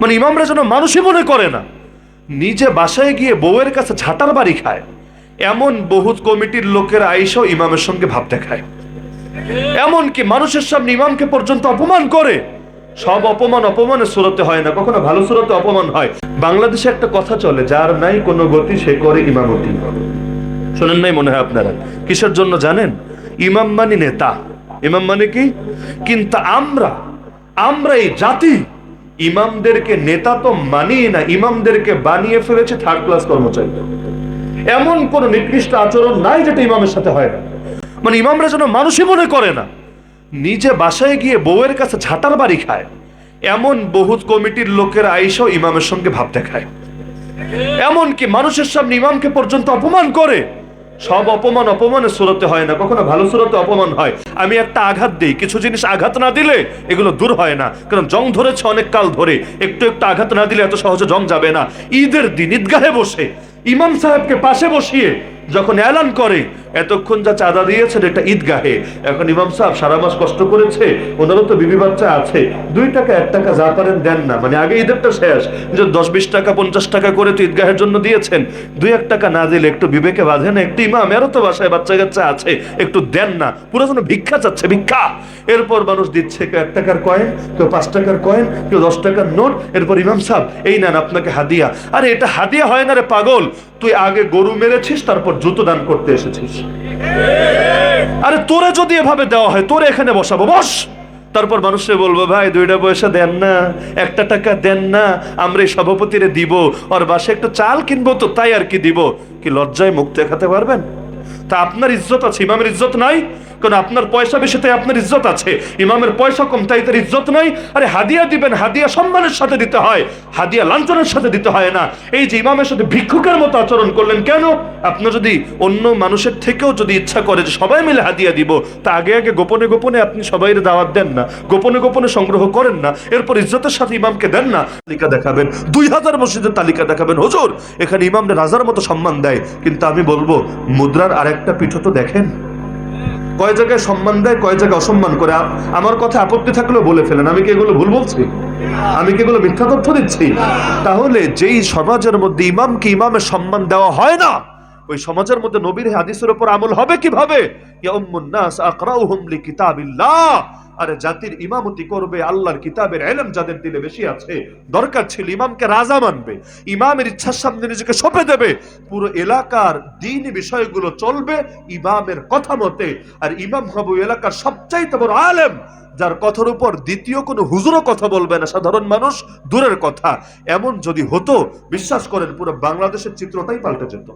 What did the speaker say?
মানে ইমামরা যেন মানুষই মনে করে না। নিজে বাসায় গিয়ে বউয়ের কাছে ঝাঁটার বাড়ি খায়। এমন বহুত কমিটির লোকের আইসাও ইমামের সঙ্গে ভাব দেখায়। এমনকি মানুষের সামনে ইমামকে পর্যন্ত অপমান করে। সব অপমান অপমানের সুরতে হয় না, কখনো ভালো সুরতে অপমান হয়। বাংলাদেশে একটা কথা চলে, যার নাই কোনো গতি, সে করে ইমামতি। শোনেন নাই মনে হয় আপনারা? কিসের জন্য জানেন? ইমাম মানে নেতা। ইমাম মানে কি? কিন্তু আমরা আমরা এই জাতি ইমামদেরকে নেতা তো মানিয়ে না, ইমামদেরকে বানিয়ে ফেলেছে থার্ড ক্লাস কর্মচারী। এমন কোন নিকৃষ্ট আচরণ নাই যেটা ইমামের সাথে হয় না। মানে ইমামরা যেন মানুষই মনে করে না, নিজে বাসায় গিয়ে বউয়ের কাছে ঝাঁটার বাড়ি খায়। এমন বহুত কমিটির লোকের আইসাও ইমামের সঙ্গে ভাব দেখায়। এমনকি মানুষের সামনে ইমামকে পর্যন্ত অপমান করে। সব অপমান অপমানের সুরতে হয় না, কখনো ভালো সুরতে অপমান হয়। আমি একটা আঘাত দিই, কিছু জিনিস আঘাত না দিলে এগুলো দূর হয় না, কারণ জং ধরেছে অনেক কাল ধরে, একটু একটু আঘাত না দিলে এত সহজে জং যাবে না। ঈদের দিন ঈদগাহে বসে, ইমাম সাহেবকে পাশে বসিয়ে যখন এলান করে, এতক্ষণ যা চাঁদা দিয়েছেন এটা ঈদগাহে। এখন ইমাম সাহেব সারা মাস কষ্ট করেছে, ওনারও তো বিবি বাচ্চা আছে। দুই টাকা, এক টাকা যা পারেন দেন না। মানে আগে ঈদেরটা শেষ। যে দশ বিশ টাকা, পঞ্চাশ টাকা করে তো ঈদগাহের জন্য দিয়েছেন। দুই, এক টাকা না দিলে একটু বিবেকে বাঁধে না, একটু ইমাম। এরও তো বাসায় বাচ্চা কাচ্চা আছে, একটু দেন না। পুরো যেন ভিক্ষা চাচ্ছে, ভিক্ষা। এরপর মানুষ দিচ্ছে কেউ এক টাকার কয়েন, কেউ পাঁচ টাকার কয়েন, কেউ দশ টাকার নোট। এরপর ইমাম সাহেব, এই নেন আপনাকে হাদিয়া। আরে, এটা হাদিয়া হয় না রে পাগল। তুই আগে গরু মেরেছিস, তারপর জুতো দান করতে এসেছিস। আরে তোরে যদি এভাবে দেওয়া হয়, তোরে এখানে বসাবো, বস! তারপর মানুষে বলব, ভাই, দুইটা পয়সা দেন না, একটা টাকা দেন না, আমরা এই সভাপতিরে দিব, আর বাসে একটু চাল কিনবো তো, তাই আর কি দিব? কি লজ্জায় মুখ দেখাতে পারবেন? তা আপনার ইজ্জত আছে, ইমামের ইজ্জত নাই? কারণ আপনার পয়সা বেশি, তাই আপনার ইজ্জত আছে। ইমামের পয়সা কম, তাই তার ইজ্জত নাই। আরে হাদিয়া দিবেন, হাদিয়া সম্মানের সাথে দিতে হয়। হাদিয়া লাঞ্ছনের সাথে দিতে হয় না। এই যে ইমামের সাথে ভিক্ষুকের মতো আচরণ করলেন কেন? আপনি যদি অন্য মানুষের থেকেও যদি ইচ্ছা করে যে সবাই মিলে হাদিয়া দিব, তা আগে আগে গোপনে গোপনে আপনি সবাই দাওয়াত দেন না। গোপনে গোপনে সংগ্রহ করেন না। এরপর ইজ্জতের সাথে ইমামকে দেন না। তালিকা দেখাবেন। দুই হাজার মসজিদের তালিকা দেখাবেন। হুজুর, এখানে ইমামরা রাজার মতো সম্মান দেয়। কিন্তু আমি বলব, মুদ্রার আরেকটা পিঠ তো দেখেন। কয় জায়গায় সম্মান দেয়, কয় জায়গায় অসম্মান করে? আমার কথা আপত্তি থাকলেও বলে ফেলেন। আমি কি এগুলো ভুল বলছি? আমি কি এগুলো মিথ্যা তথ্য দিচ্ছি? তাহলে যেই সমাজের মধ্যে ইমামকে ইমামের সম্মান দেওয়া হয় না, ওই সমাজের মধ্যে নবীর হাদিসের উপর আমল হবে কীভাবে? আরে জাতির ইমামতি করবে, আল্লাহর কিতাবের এলম যাদের দিলে বেশি আছে। দরকার ছিল ইমামকে রাজা মানবে। ইমামের ইচ্ছার সামনে নিজেকে সঁপে দেবে। পুরো এলাকার দিন বিষয়গুলো চলবে ইমামের কথা মতে। আর ইমাম হবু এলাকার সবচাইতে বড় আলেম, যার কথার উপর দ্বিতীয় কোনো হুজুরও কথা বলবে না, সাধারণ মানুষ দূরের কথা। এমন যদি হতো, বিশ্বাস করেন পুরো বাংলাদেশের চিত্রটাই পাল্টে যেত।